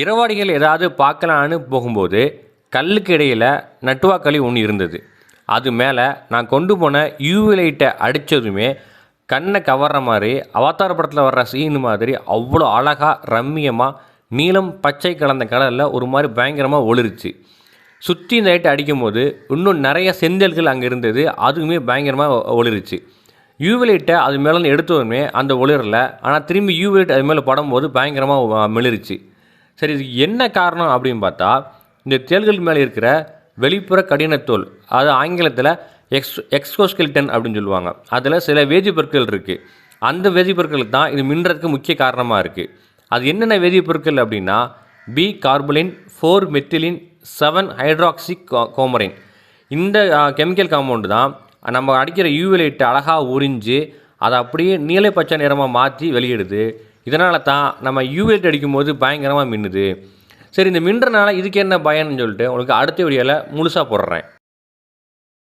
இரவாடிகள் ஏதாவது பார்க்கலான்னு போகும்போது கல்லுக்கு இடையில் நட்டுவாக்களி ஒன்று இருந்தது. அது மேலே நான் கொண்டு போன யூவி லைட்டை அடித்ததுமே கண்ணை கவர்ற மாதிரி அவதார படத்தில் வர்ற சீன் மாதிரி அவ்வளோ அழகாக ரம்மியமாக நீலம் பச்சை கலந்த கலரில் ஒரு மாதிரி பயங்கரமாக ஒளிருச்சு. சுற்றி இந்த லைட்டை அடிக்கும்போது இன்னும் நிறைய செந்தல்கள் அங்கே இருந்தது. அதுவுமே பயங்கரமாக ஒளிருச்சு. யூவி லைட்டை அது மேலேருந்து எடுத்ததுமே அந்த ஒளிரல. ஆனால் திரும்பி யூவி லைட் அது மேலே படும்போது பயங்கரமாக மிளிருச்சு. சரி இதுக்கு என்ன காரணம் அப்படின்னு பார்த்தா இந்த தேள்கள் மேலே இருக்கிற வெளிப்புற கடினத்தோல் அது ஆங்கிலத்தில் எக்ஸ் எக்ஸ்கோஸ்கெல்டன் அப்படின்னு சொல்லுவாங்க. அதில் சில வேதிப்பொருட்கள் இருக்குது அந்த வேதிப்பொருட்கள் தான் இது மின்றதுக்கு முக்கிய காரணமாக இருக்குது அது என்னென்ன வேதிப்பொருட்கள் அப்படின்னா B carboline four methylene seven hydroxy coumarin இந்த கெமிக்கல் காம்பவுண்டு தான் நம்ம அடிக்கிற யூவி லைட்டை அழகாக உறிஞ்சு அதை அப்படியே நீலை பச்சை நிறமாக மாற்றி வெளியிடுது. இதனால தான் நம்ம யூவேட் அடிக்கும்போது பயங்கரமாக மின்னுது. சரி இந்த மின்றனால இதுக்கு என்ன பயன்னு சொல்லிட்டு உங்களுக்கு அடுத்த வீடியோவில் முழுசாக போடுறேன்.